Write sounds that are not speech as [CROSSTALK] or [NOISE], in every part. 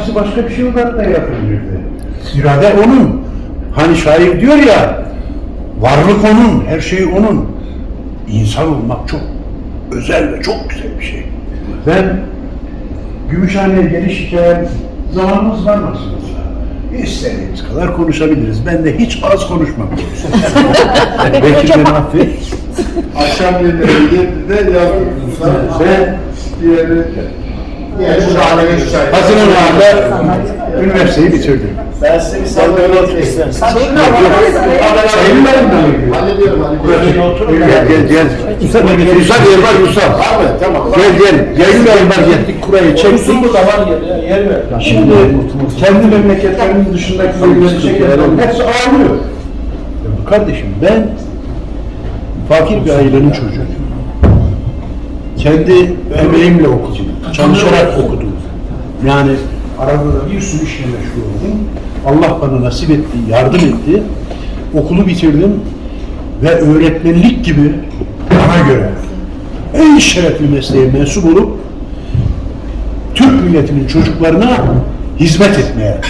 Bizi başka bir şey olarak da yaratmamıştı. İrade onun. Hani şair diyor ya, varlık onun, her şey onun. İnsan olmak çok özel ve çok güzel bir şey. Ben Gümüşhane'ye geliş hikayem zamanımız var nasıl olsa. İstediğimiz kadar konuşabiliriz. Ben de hiç az konuşmam. Belki beni affet. Akşam yemeği yedi de yazdık Musa. Haziran ayında üniversiteyi bitirdim. Ben size bir sandalye oturmak isterim. Sayın benim de Hallediyorum hallediyorum. Gel gel gel. Musa gel. Gel bak Musa. Abi tamam. Gel gel. Yayın beraber geldik kurayı çektik. Çeksin bu zaman yer mi? Şimdi kendi memleketlerinin dışındaki bölgeleri çekenlerin hepsi ağlıyor. Kardeşim ben fakir bir ailenin çocuğuyum. Kendi emeğimle okudum. Çalışarak okudum. Yani arada da bir sürü işle meşgul oldum. Allah bana nasip etti, yardım etti. Okulu bitirdim ve öğretmenlik gibi bana göre en şerefli mesleğe mensup olup Türk milletinin çocuklarına hizmet etmeye,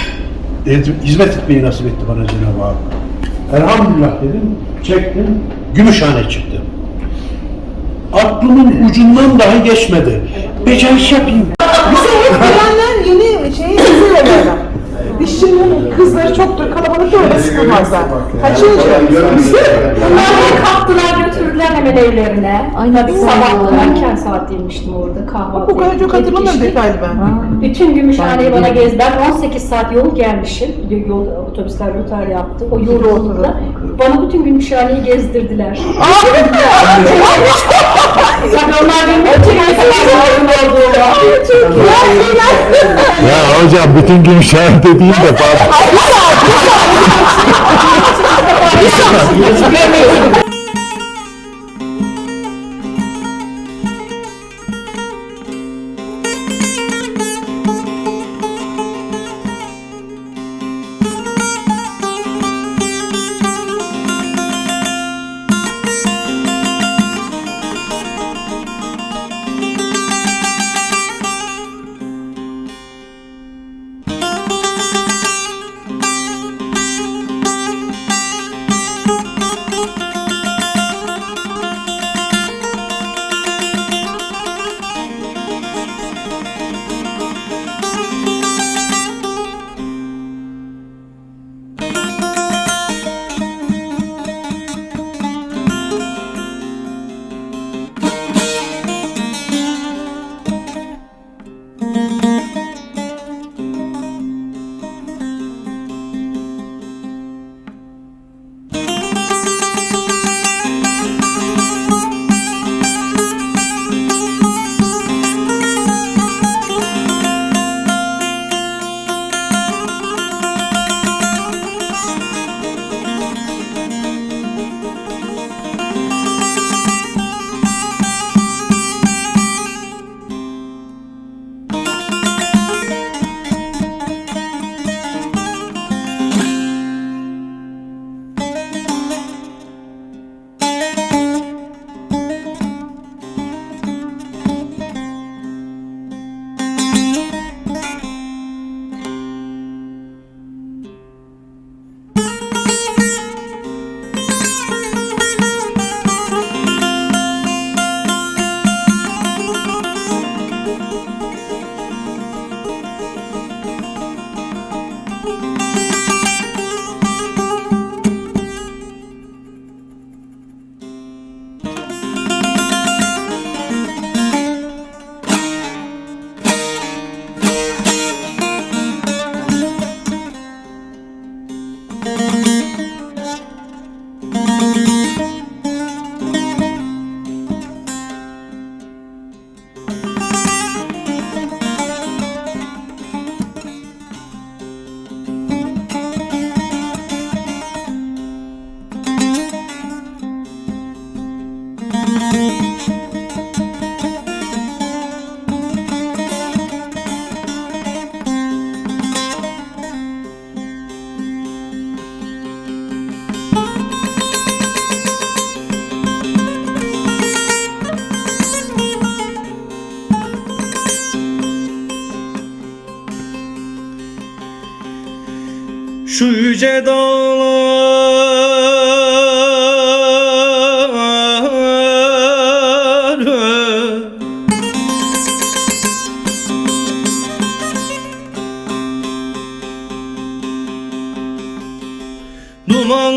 et- hizmet etmeyi nasip etti bana Cenab-ı Hak. Elhamdülillah dedim, çektim, Gümüşhane çıktı. Aklımın ucundan dahi geçmedi. Beceriş yapayım. Bize hep gelenler yeni şey izliyorlar. Şimdi kızları çoktur kalabalık da öyle sıkılmazlar. Kaçıncı? Bunlar kalktılar götürdüler hemen evlerine. Tabii sabah erken saat yemiştim orada kahvaltı. Bu kadar çok hatırlamıyorum içtik. galiba. Bütün Gümüşhane'yi bana gez. Ben 18 saat yol gelmişim. Yol, otobüsler rotar yaptı. O yol yolunda. Bana bütün Gümüşhane'yi gezdirdiler. [LAUGHS] Tabii onlar benim bütün olduğunu. Ya hocam bütün gün şahit dediğim de bak. Şu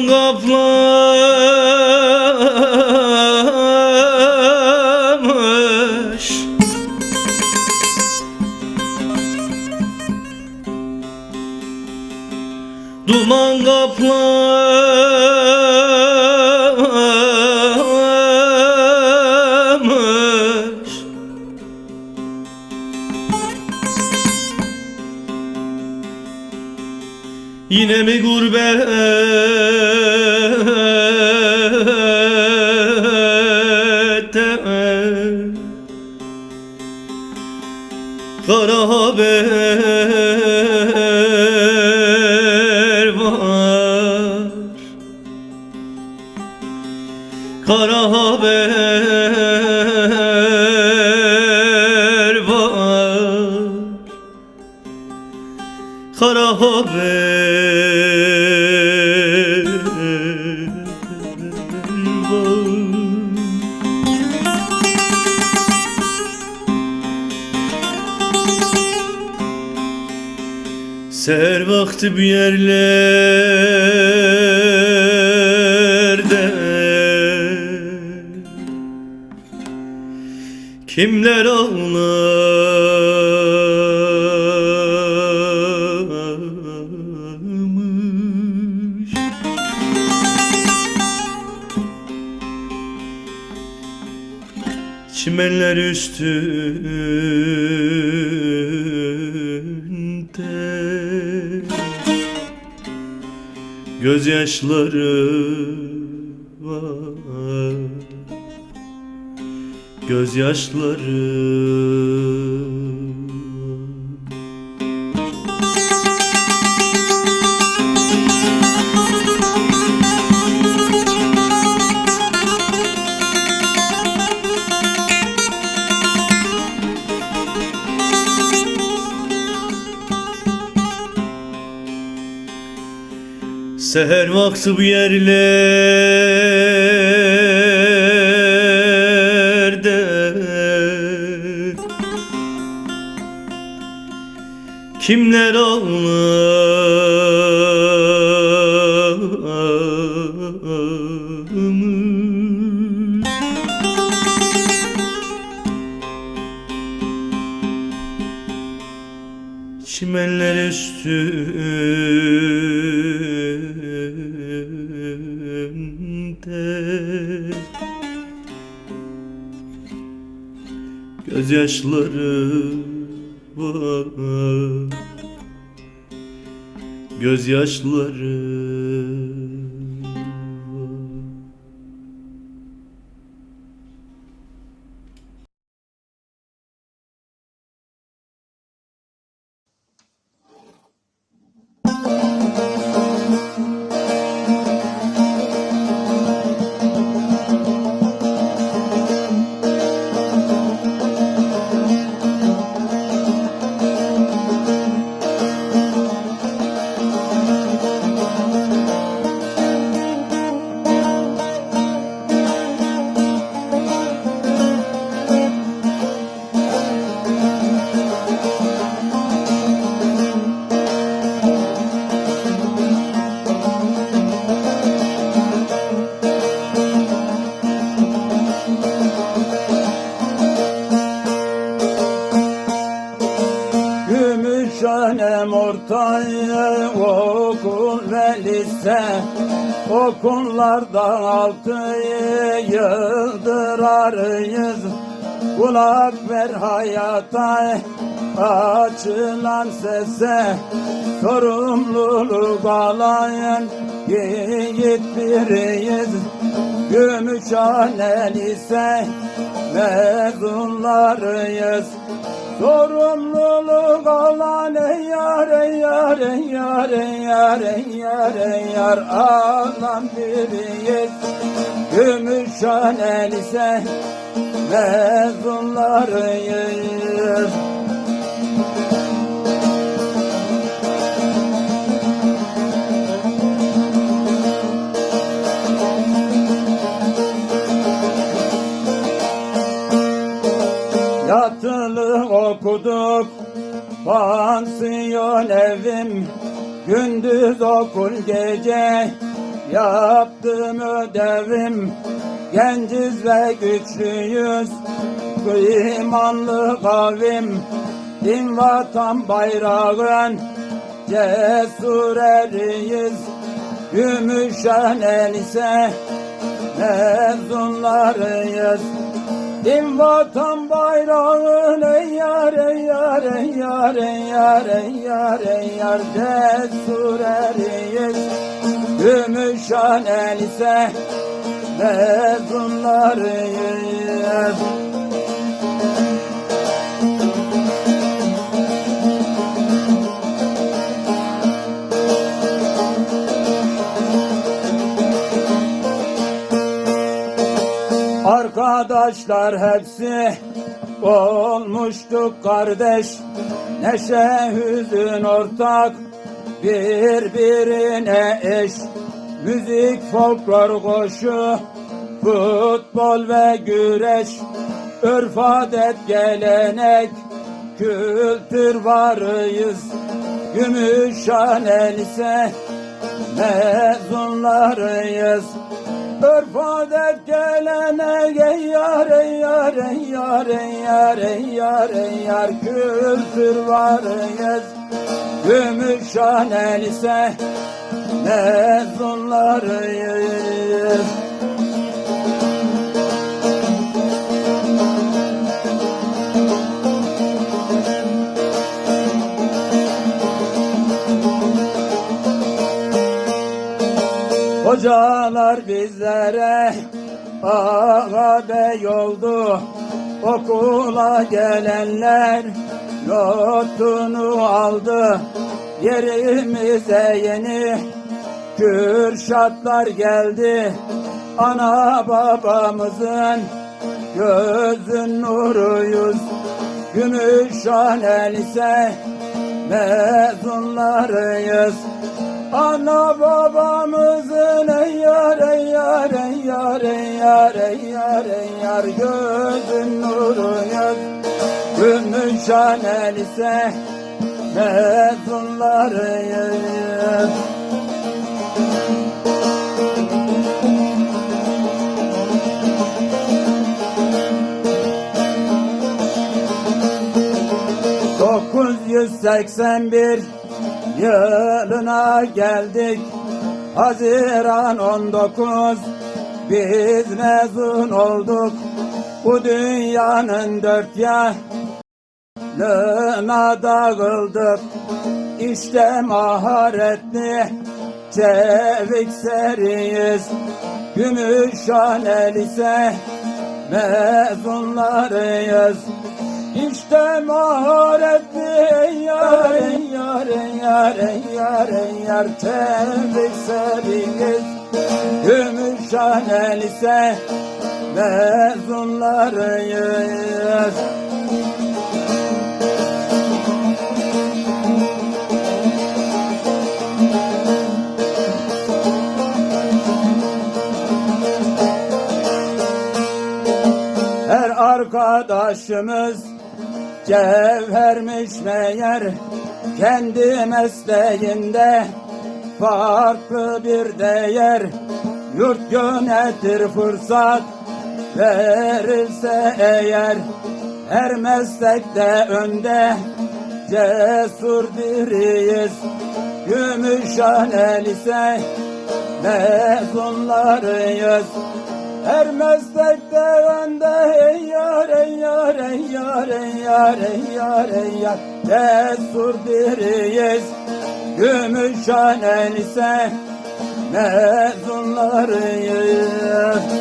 Duman Vakti bir yerlerde. Kimler ağlamış? Çimenler üstünde Gözyaşları var. Gözyaşları Seher vakti bu yerlerde Kimler ağlamış Gözyaşları var. Gözyaşları var Gümüşhanem ortaya okul ve lise. Okullarda altı yıldır arıyız. Kulak ver hayata açılan sese. Sorumluluk alan yiğit biriyiz. Gümüşhane lise mezunlarıyız Sorumluluk alan ey yar ey yar ey yar ey yar ey yar ey yar. Alan biriyiz Gümüşhane lise mezunlarıyız okul gece Yaptığım ödevim. Genciz ve güçlüyüz imanlı kavim. Din vatan bayrağın Cesur eriyiz Gümüşhane lise mezunlarıyız Din vatan bayrağın ey yar ey yar ey yar ey yar ey yar ey yar Cesur eriyiz Gümüşhane lise mezunlarıyız Arkadaşlar hepsi olmuştuk kardeş. Neşe hüzün ortak birbirine eş. Müzik, folklor, koşu, futbol ve güreş. Örf, adet, gelenek, kültür varıyız. Gümüşhane lise mezunlarıyız. Örf adet gelenek ey yar ey yar ey yar yar yar ey yar kültür varıyız. Gümüşhane lise mezunlarıyız Hocalar bizlere ağa bey oldu Okula gelenler notunu aldı. Yerimize yeni kürşatlar geldi. Ana babamızın gözün nuruyuz. Gümüşhane lise mezunlarıyız Ana babamızın ey yar ey yar ey yar ey yar ey yar ey yar gözün nuruyuz Gümüşhane lise mezunlarıyız Dokuz yüz seksen bir yılına geldik. Haziran 19 biz mezun olduk. Bu dünyanın dört yanına dağıldık. İşte maharetli çevik seriyiz. Gümüşhane lise mezunlarıyız işte maharetli yar yar yar yar yar tebrik seriniz Gümüşhane lise mezunlarıyız Her arkadaşımız cevhermiş meğer kendi mesleğinde farklı bir değer. Yurt yönetir fırsat verilse eğer her meslekte önde cesur biriyiz. Gümüşhane lise mezunlarıyız her meslekte önde ey yar ey yar ey yar ey yar ey yar ey yar. Cesur diriyiz Gümüşhane lise mezunlarıyız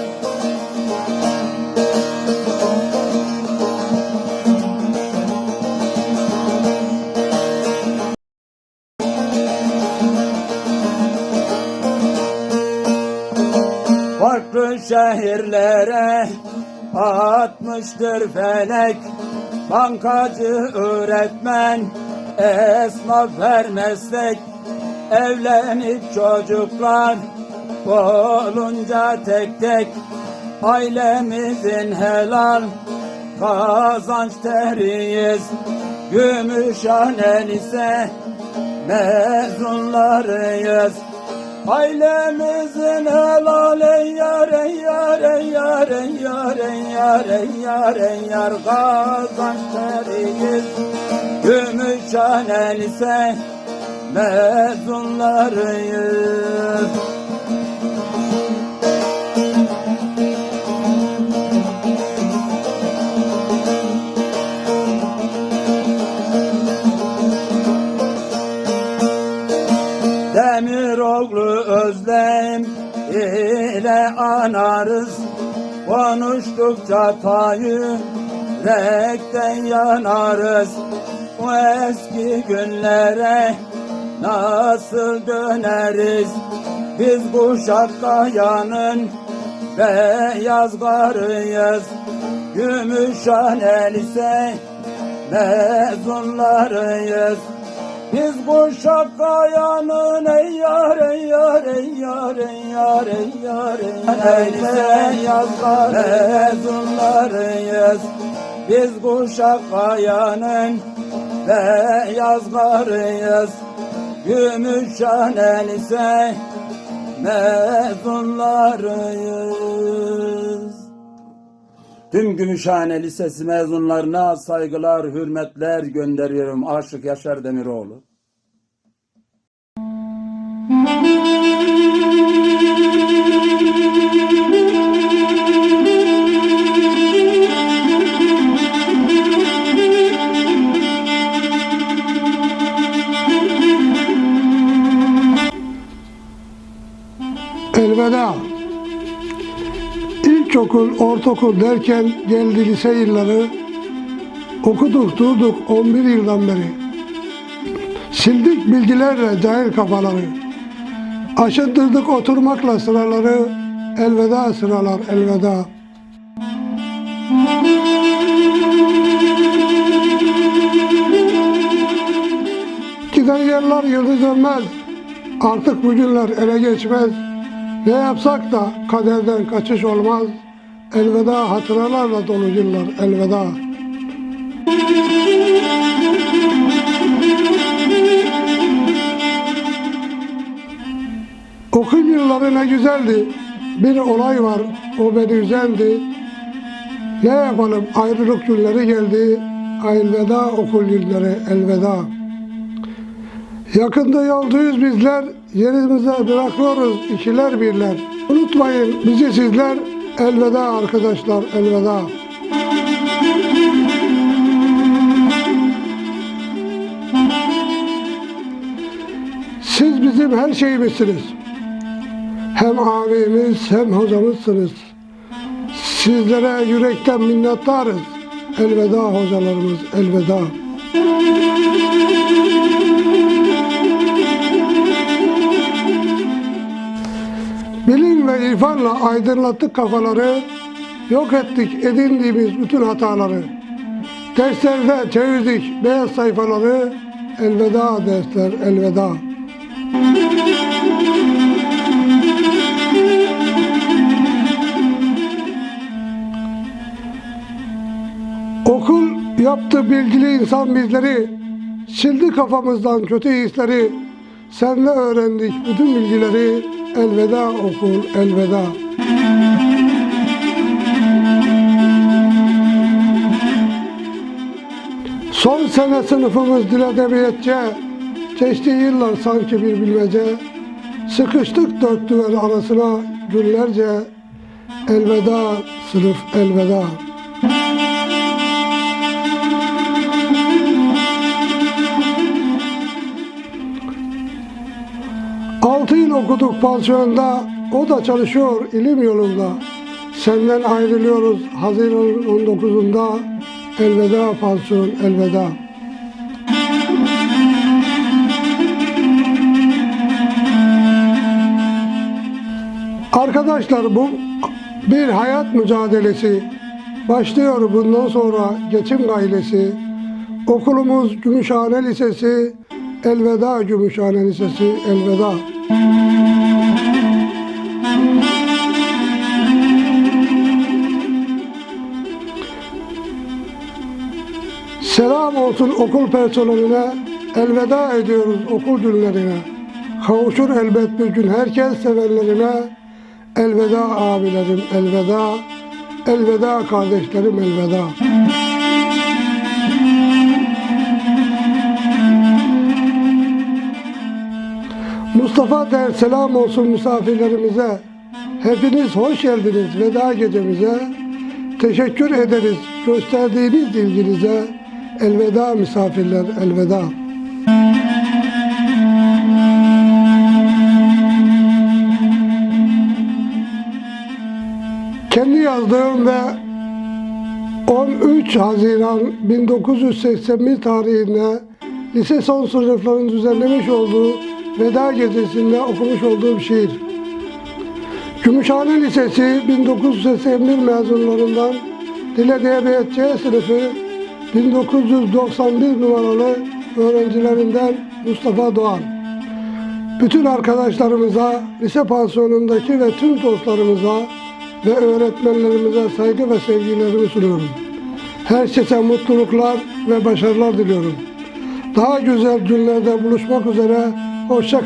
farklı şehirlere atmıştır felek. Bankacı, öğretmen, esnaf her meslek. Evlenip çocuklar olunca tek tek. Ailemizin helal kazanç teriyiz. Gümüşhane lise mezunlarıyız. Ailemizin helal ey yar ey yar ey yar ey yar ey yar ey yar ey yar kazançlarıyız. Gümüşhane lise mezunlarıyız. Tayı yürekten yanarız. O eski günlere nasıl döneriz? Biz kuşak kayanın beyaz garıyız Gümüşhane lise mezunlarıyız biz bu şakayanın ey yar ey yar ey yar ey yar ey yar ey yar. Ey yazlar mezunlarıyız Biz bu şakayanın beyazlarıyız Gümüşhane lise mezunlarıyız Tüm Gümüşhane Lisesi mezunlarına saygılar, hürmetler gönderiyorum. Aşık Yaşar Demiroğlu. Elveda. İlkokul, ortaokul derken geldi lise yılları. Okuduk durduk 11 yıldan beri. Sildik bilgilerle cahil kafaları. Aşındırdık oturmakla sıraları. Elveda sıralar elveda. Giden yerler yıldız dönmez. Artık bu günler ele geçmez. Ne yapsak da kaderden kaçış olmaz. Elveda hatıralarla dolu yıllar elveda. Okul yılları ne güzeldi. Bir olay var o beni üzendi. Ne yapalım ayrılık günleri geldi. Elveda okul yılları elveda. Yakında yoldayız bizler, yerimize bırakıyoruz ikiler birler. Unutmayın bizi sizler, elveda arkadaşlar, elveda. Siz bizim her şeyimizsiniz. Hem abimiz hem hocamızsınız. Sizlere yürekten minnettarız. Elveda hocalarımız, elveda. Bilim ve irfanla aydınlattık kafaları, yok ettik edindiğimiz bütün hataları. Derslerde çevirdik beyaz sayfaları, elveda dersler elveda. Okul yaptı bilgili insan bizleri, sildi kafamızdan kötü hisleri, senle öğrendik bütün bilgileri, elveda okul, elveda. Son sene sınıfımız dil edebiyatçı, geçti yıllar sanki bir bilmece, sıkıştık dört duvar arasına günlerce, elveda sınıf elveda. Okuduk pansiyonda, o da çalışıyor ilim yolunda. Senden ayrılıyoruz Haziran'ın 19'unda, elveda pansiyon elveda. Arkadaşlar bu bir hayat mücadelesi. Başlıyor bundan sonra geçim gailesi. Okulumuz Gümüşhane Lisesi, elveda Gümüşhane Lisesi, elveda. Selam olsun okul personeline, elveda ediyoruz okul günlerine. Kavuşur elbet bir gün herkes sevenlerine. Elveda abilerim elveda. Elveda kardeşlerim elveda. Mustafa der selam olsun misafirlerimize. Hepiniz hoş geldiniz veda gecemize. Teşekkür ederiz gösterdiğiniz ilginize. Elveda misafirler elveda. Kendi yazdığım ve 13 Haziran 1981 tarihinde lise son sınıfların düzenlemiş olduğu veda gecesinde okumuş olduğum şiir. Gümüşhane Lisesi 1981 mezunlarından Dil Edebiyat C sınıfı 1991 numaralı öğrencilerinden Mustafa Doğan. Bütün arkadaşlarımıza, lise pansiyonundaki ve tüm dostlarımıza ve öğretmenlerimize saygı ve sevgilerimi sunuyorum. Herkese mutluluklar ve başarılar diliyorum. Daha güzel günlerde buluşmak üzere, hoşça